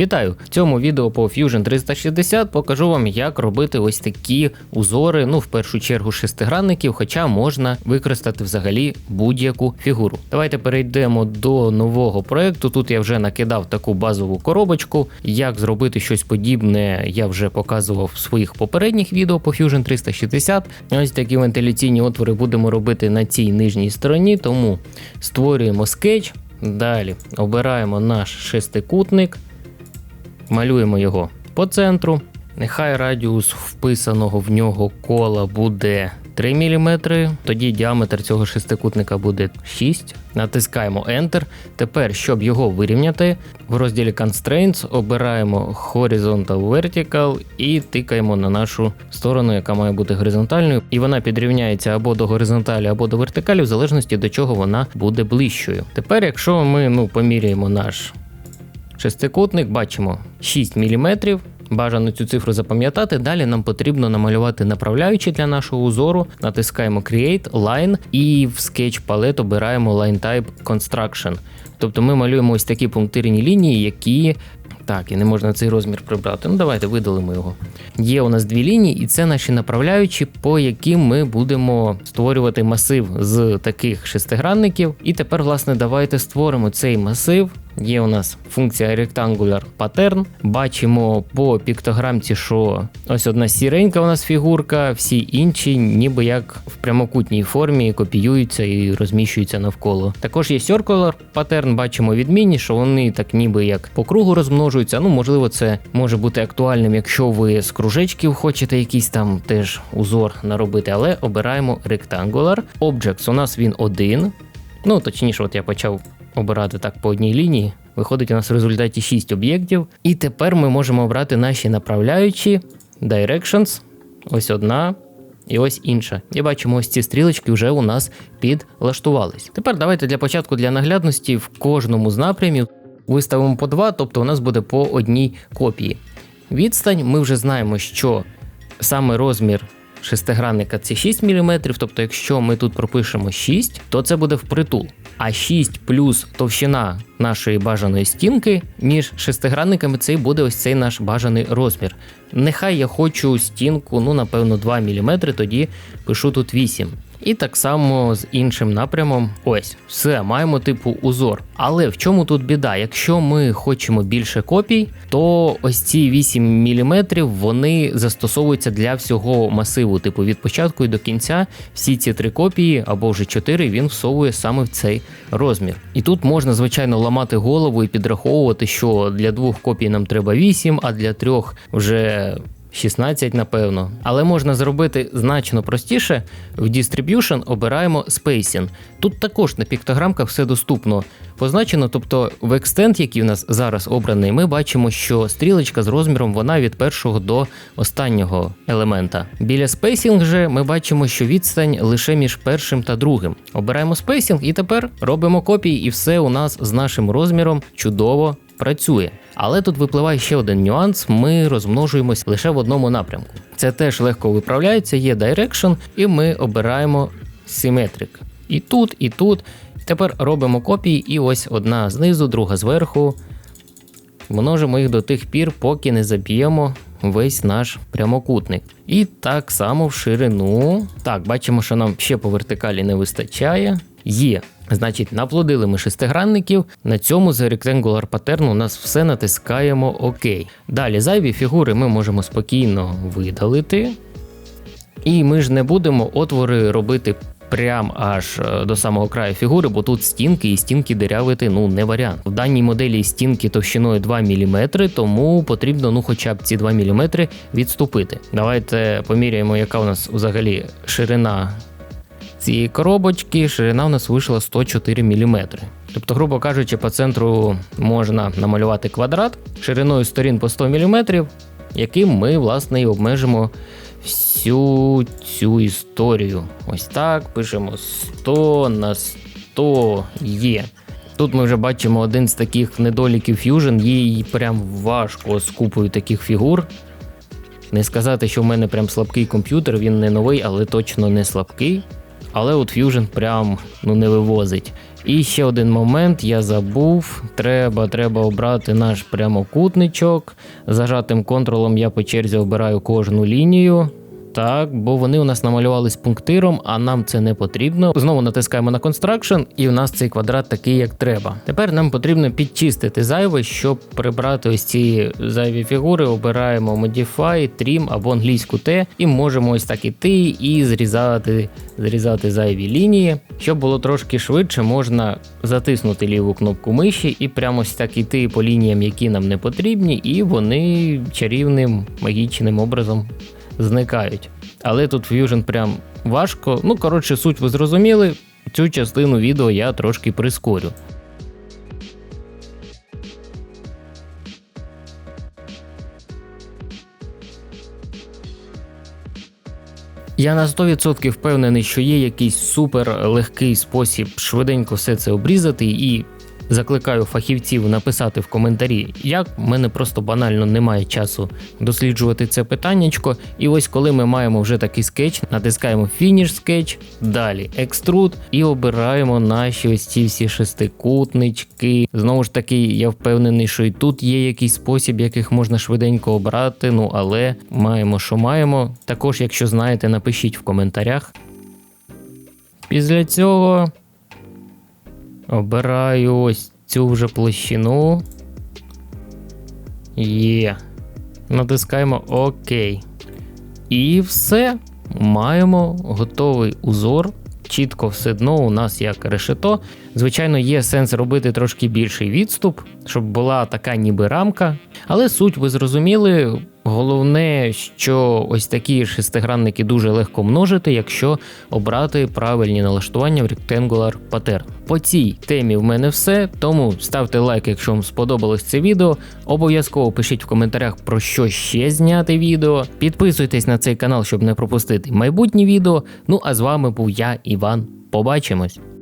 Вітаю! В цьому відео по Fusion 360 покажу вам, як робити ось такі узори, ну в першу чергу шестигранників, хоча можна використати взагалі будь-яку фігуру. Давайте перейдемо до нового проекту. Тут я вже накидав таку базову коробочку. Як зробити щось подібне, я вже показував в своїх попередніх відео по Fusion 360. Ось такі вентиляційні отвори будемо робити на цій нижній стороні, тому створюємо скетч. Далі обираємо наш шестикутник. Малюємо його по центру. Нехай радіус вписаного в нього кола буде 3 мм, тоді діаметр цього шестикутника буде 6. Натискаємо Enter. Тепер, щоб його вирівняти, в розділі Constraints обираємо Horizontal Vertical і тикаємо на нашу сторону, яка має бути горизонтальною. І вона підрівняється або до горизонталі, або до вертикалі, в залежності до чого вона буде ближчою. Тепер, якщо ми ну, поміряємо наш Шестикутник бачимо 6 мм. Бажано цю цифру запам'ятати. Далі нам потрібно намалювати направляючі для нашого узору. Натискаємо Create, Line і в Sketch Palette обираємо Line Type Construction. Тобто ми малюємо ось такі пунктирні лінії, які. Так, і не можна цей розмір прибрати. Ну давайте видалимо його. Є у нас дві лінії, і це наші направляючі, по яким ми будемо створювати масив з таких шестигранників. І тепер, власне, давайте створимо цей масив. Є у нас функція Rectangular Pattern. Бачимо по піктограмці, що ось одна сіренька у нас фігурка, всі інші, ніби як в прямокутній формі, копіюються і розміщуються навколо. Також є Circular Pattern, бачимо відмінні, що вони так ніби як по кругу розмножуються. Ну, можливо, це може бути актуальним, якщо ви з кружечків хочете якийсь там теж узор наробити, але обираємо Rectangular. Objects у нас він один. Ну, точніше, от я почав обирати так по одній лінії. Виходить у нас в результаті 6 об'єктів. І тепер ми можемо обрати наші направляючі Directions. Ось одна. І ось інша. І бачимо, ось ці стрілочки вже у нас підлаштувались. Тепер давайте для початку для наглядності в кожному з напрямів виставимо по два, тобто у нас буде по одній копії. Відстань ми вже знаємо, що саме розмір шестигранника це 6 мм, тобто, якщо ми тут пропишемо 6, то це буде впритул. А 6 плюс товщина нашої бажаної стінки між шестигранниками це і буде ось цей наш бажаний розмір. Нехай я хочу стінку, ну напевно, 2 мм, тоді пишу тут 8. І так само з іншим напрямом. Ось, все, маємо типу узор. Але в чому тут біда? Якщо ми хочемо більше копій, то ось ці 8 мм вони застосовуються для всього масиву. Типу від початку і до кінця всі ці три копії або вже 4 він всовує саме в цей розмір. І тут можна, звичайно, ламати голову і підраховувати, що для двох копій нам треба 8, а для трьох вже 16, напевно. Але можна зробити значно простіше. В Distribution обираємо Spacing. Тут також на піктограмках все доступно позначено, тобто в Extend, який в нас зараз обраний, ми бачимо, що стрілочка з розміром вона від першого до останнього елемента. Біля Spacing же ми бачимо, що відстань лише між першим та другим. Обираємо Spacing і тепер робимо копії, і все у нас з нашим розміром чудово працює. Але тут випливає ще один нюанс: ми розмножуємось лише в одному напрямку. Це теж легко виправляється, є Direction, і ми обираємо Symmetric. І тут, і тут. Тепер робимо копії, і ось одна знизу, друга зверху. Множимо їх до тих пір, поки не заб'ємо весь наш прямокутник. І так само в ширину. Так, бачимо, що нам ще по вертикалі не вистачає. Є. Значить, наплодили ми шестигранників. На цьому за Rectangular Pattern у нас все натискаємо ОК. Далі зайві фігури ми можемо спокійно видалити. І ми ж не будемо отвори робити прям аж е, до самого краю фігури, бо тут стінки і стінки дирявити ну не варіант. В даній моделі стінки товщиною 2 мм, тому потрібно ну хоча б ці 2 мм відступити. Давайте поміряємо, яка у нас взагалі ширина цієї коробочки. Ширина у нас вийшла 104 мм. Тобто, грубо кажучи, по центру можна намалювати квадрат шириною сторін по 100 мм, яким ми власне і обмежимо всю цю історію. Ось так. Пишемо 100 на 100 є. Тут ми вже бачимо один з таких недоліків Fusion, їй прям важко з купою таких фігур. Не сказати, що в мене прям слабкий комп'ютер, він не новий, але точно не слабкий. Але от Fusion прям ну, не вивозить. І ще один момент, я забув. Треба, треба обрати наш прямокутничок. Зажатим контролом я по черзі обираю кожну лінію. Так, бо вони у нас намалювались пунктиром, а нам це не потрібно. Знову натискаємо на Construction, і у нас цей квадрат такий, як треба. Тепер нам потрібно підчистити зайве, щоб прибрати ось ці зайві фігури. Обираємо Modify, Trim або англійську T, і можемо ось так іти і зрізати, зрізати зайві лінії. Щоб було трошки швидше, можна затиснути ліву кнопку миші і прямо ось так іти по лініям, які нам не потрібні, і вони чарівним магічним образом зникають. Але тут Fusion прям важко. Ну, коротше, суть ви зрозуміли. Цю частину відео я трошки прискорю. Я на 100% впевнений, що є якийсь супер легкий спосіб швиденько все це обрізати і закликаю фахівців написати в коментарі, як в мене просто банально немає часу досліджувати це питаннячко. І ось коли ми маємо вже такий скетч, натискаємо фініш скетч, далі екструд і обираємо наші ось ці всі шестикутнички. Знову ж таки, я впевнений, що і тут є якийсь спосіб, яких можна швиденько обрати. Ну але маємо, що маємо. Також, якщо знаєте, напишіть в коментарях. Після цього Обираю ось цю вже площину. Є. Натискаємо ОК. І все. Маємо готовий узор. Чітко все дно у нас як решето. Звичайно, є сенс робити трошки більший відступ, щоб була така ніби рамка. Але суть ви зрозуміли. Головне, що ось такі шестигранники дуже легко множити, якщо обрати правильні налаштування в Rectangular Pattern. По цій темі в мене все. Тому ставте лайк, якщо вам сподобалось це відео. Обов'язково пишіть в коментарях про що ще зняти відео. Підписуйтесь на цей канал, щоб не пропустити майбутні відео. Ну а з вами був я, Іван. Побачимось!